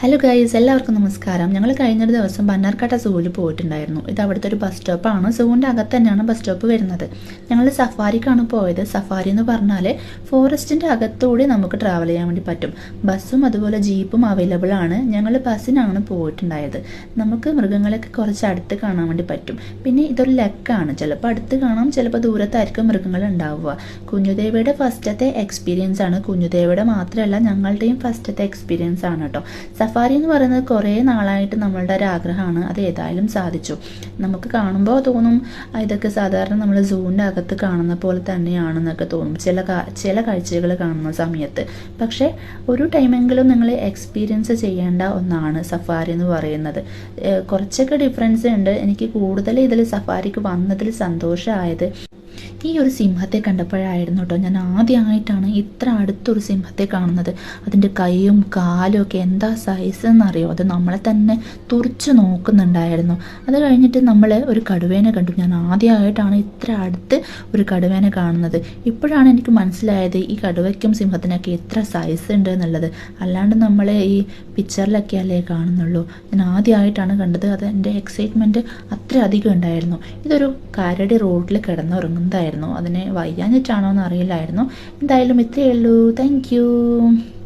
Hello guys എല്ലാവർക്കും നമസ്കാരം. ഞങ്ങൾ കഴിഞ്ഞൊരു ദിവസം ബന്നാർക്കാട്ട സൂവിൽ പോയിട്ടുണ്ടായിരുന്നു. ഇത് അവിടുത്തെ ഒരു ബസ് സ്റ്റോപ്പാണ് സൂവിന്റെ അകത്ത് തന്നെയാണ് ബസ് സ്റ്റോപ്പ് വരുന്നത്. ഞങ്ങൾ സഫാരിക്കാണ് പോയത്. സഫാരി എന്ന് പറഞ്ഞാൽ ഫോറസ്റ്റിന്റെ അകത്തൂടെ നമുക്ക് ട്രാവൽ ചെയ്യാൻ വേണ്ടി പറ്റും. ബസ്സും അതുപോലെ ജീപ്പും അവൈലബിൾ ആണ്. ഞങ്ങൾ ബസ്സിനാണ് പോയിട്ടുണ്ടായത്. നമുക്ക് മൃഗങ്ങളൊക്കെ കുറച്ച് അടുത്ത് കാണാൻ വേണ്ടി പറ്റും. പിന്നെ ഇതൊരു ലക്കാണ്. ചിലപ്പോൾ അടുത്ത് കാണാം ചിലപ്പോൾ ദൂരത്തായിരിക്കും മൃഗങ്ങൾ ഉണ്ടാവുക. കുഞ്ഞുദേവിയുടെ ഫസ്റ്റത്തെ എക്സ്പീരിയൻസ് ആണ്. കുഞ്ഞുദേവിയുടെ മാത്രമല്ല ഞങ്ങളുടെയും ഫസ്റ്റത്തെ എക്സ്പീരിയൻസ് ആണ് കേട്ടോ. സഫാരി എന്ന് പറയുന്നത് കുറേ നാളായിട്ട് നമ്മളുടെ ഒരു ആഗ്രഹമാണ്. അത് ഏതായാലും സാധിച്ചു. നമുക്ക് കാണുമ്പോൾ തോന്നും ഇതൊക്കെ സാധാരണ നമ്മൾ സൂവിന്റെ അകത്ത് കാണുന്ന പോലെ തന്നെയാണെന്നൊക്കെ തോന്നും. ചില ചില കാഴ്ചകൾ കാണുന്ന സമയത്ത്. പക്ഷേ ഒരു ടൈമെങ്കിലും നിങ്ങൾ എക്സ്പീരിയൻസ് ചെയ്യേണ്ട ഒന്നാണ് സഫാരി എന്ന് പറയുന്നത്. കുറച്ചൊക്കെ ഡിഫറൻസ് ഉണ്ട്. എനിക്ക് കൂടുതൽ ഇതിൽ സഫാരിക്ക് വന്നതിൽ സന്തോഷമായത് ഈ ഒരു സിംഹത്തെ കണ്ടപ്പോഴായിരുന്നു കേട്ടോ ഞാൻ ആദ്യമായിട്ടാണ് ഇത്ര അടുത്തൊരു സിംഹത്തെ കാണുന്നത്. അതിന്റെ കൈയും കാലും ഒക്കെ എന്താ സൈസ് എന്നറിയോ? അത് നമ്മളെ തന്നെ തുറച്ചു നോക്കുന്നുണ്ടായിരുന്നു. അത് കഴിഞ്ഞിട്ട് നമ്മൾ ഒരു കടുവേനെ കണ്ടു. ഞാൻ ആദ്യമായിട്ടാണ് ഇത്ര അടുത്ത് ഒരു കടുവേനെ കാണുന്നത്. ഇപ്പോഴാണ് എനിക്ക് മനസ്സിലായത് ഈ കടുവയ്ക്കും സിംഹത്തിനൊക്കെ എത്ര സൈസ് ഉണ്ട് എന്നുള്ളത്. അല്ലാണ്ട് നമ്മൾ ഈ പിക്ചറിലൊക്കെ അല്ലേ കാണുന്നുള്ളൂ. ഞാൻ ആദ്യമായിട്ടാണ് കണ്ടത്. അത് എന്റെ എക്സൈറ്റ്മെന്റ് അത്ര അധികം ഉണ്ടായിരുന്നു. ഇതൊരു കരടി റോഡിൽ കിടന്നുറങ്ങുന്നതായിരുന്നു അതിനെ വയ്യാഞ്ഞിട്ടാണോ എന്ന് അറിയില്ലായിരുന്നു. എന്തായാലും ഇത്രയേ ഉള്ളൂ. താങ്ക്